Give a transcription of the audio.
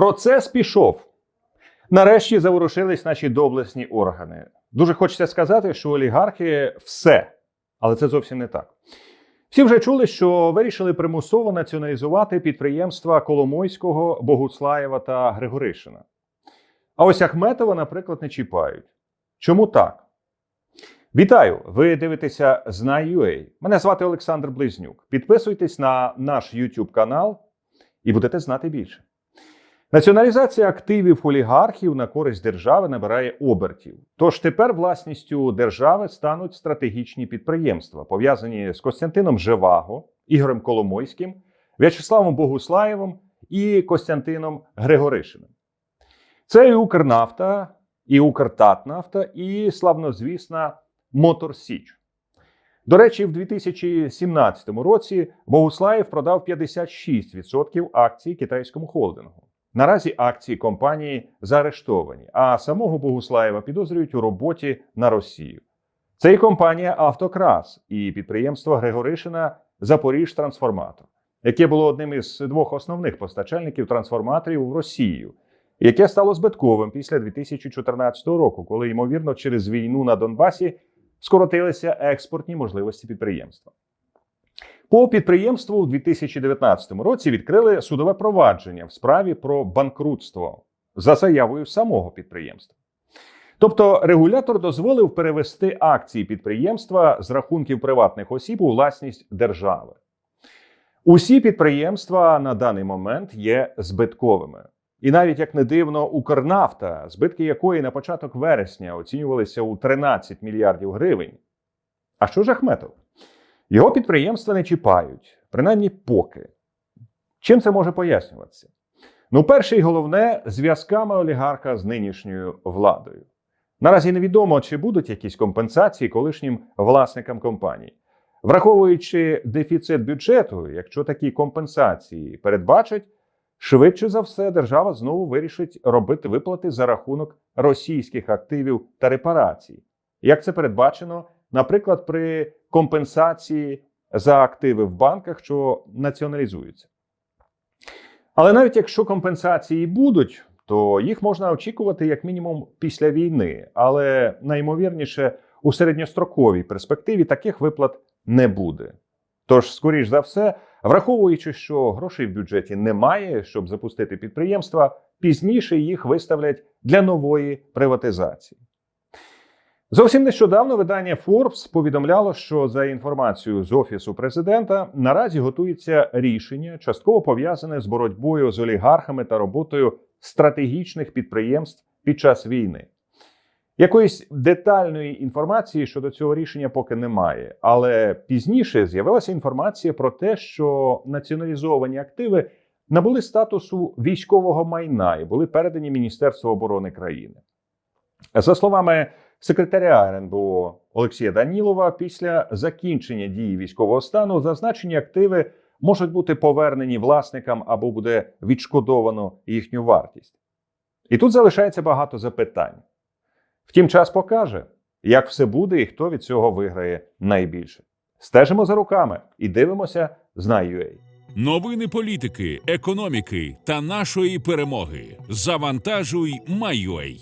Процес пішов. Нарешті заворушились наші доблесні органи. Дуже хочеться сказати, що олігархи все, але це зовсім не так. Всі вже чули, що вирішили примусово націоналізувати підприємства Коломойського, Богуслаєва та Григоришина. А ось Ахметова, наприклад, не чіпають. Чому так? Вітаю! Ви дивитеся Знай.ua. Мене звати Олександр Близнюк. Підписуйтесь на наш YouTube канал і будете знати більше. Націоналізація активів олігархів на користь держави набирає обертів. Тож тепер власністю держави стануть стратегічні підприємства, пов'язані з Костянтином Живаго, Ігорем Коломойським, В'ячеславом Богуслаєвим і Костянтином Григоришиним. Це і Укрнафта, і Укртатнафта, і славнозвісна Мотор Січ. До речі, в 2017 році Богуслаєв продав 56% акцій китайському холдингу. Наразі акції компанії заарештовані, а самого Богуслаєва підозрюють у роботі на Росію. Це і компанія Автокрас і підприємство Григоришина Запоріжтрансформатор, яке було одним із двох основних постачальників трансформаторів в Росію, яке стало збитковим після 2014 року, коли, ймовірно, через війну на Донбасі скоротилися експортні можливості підприємства. По підприємству у 2019 році відкрили судове провадження в справі про банкрутство за заявою самого підприємства. Тобто регулятор дозволив перевести акції підприємства з рахунків приватних осіб у власність держави. Усі підприємства на даний момент є збитковими. І навіть як не дивно, Укрнафта, збитки якої на початок вересня оцінювалися у 13 мільярдів гривень. А що ж Ахметов? Його підприємства не чіпають, принаймні поки. Чим це може пояснюватися? Ну, перше і головне зв'язками олігарха з нинішньою владою. Наразі невідомо, чи будуть якісь компенсації колишнім власникам компаній. Враховуючи дефіцит бюджету, якщо такі компенсації передбачать, швидше за все держава знову вирішить робити виплати за рахунок російських активів та репарацій. Як це передбачено, наприклад, при компенсації за активи в банках, що націоналізуються. Але навіть якщо компенсації будуть, то їх можна очікувати як мінімум після війни, але найімовірніше у середньостроковій перспективі таких виплат не буде. Тож, скоріш за все, враховуючи, що грошей в бюджеті немає, щоб запустити підприємства, пізніше їх виставлять для нової приватизації. Зовсім нещодавно видання Forbes повідомляло, що за інформацією з офісу президента наразі готується рішення, частково пов'язане з боротьбою з олігархами та роботою стратегічних підприємств під час війни. Якоїсь детальної інформації щодо цього рішення поки немає, але пізніше з'явилася інформація про те, що націоналізовані активи набули статусу військового майна і були передані Міністерству оборони країни. За словами секретаря РНБО Олексія Данілова, після закінчення дії військового стану зазначені активи можуть бути повернені власникам або буде відшкодовано їхню вартість. І тут залишається багато запитань. Втім, час покаже, як все буде і хто від цього виграє найбільше. Стежимо за руками і дивимося з Знай.ua. Новини політики, економіки та нашої перемоги. Завантажуй Майой.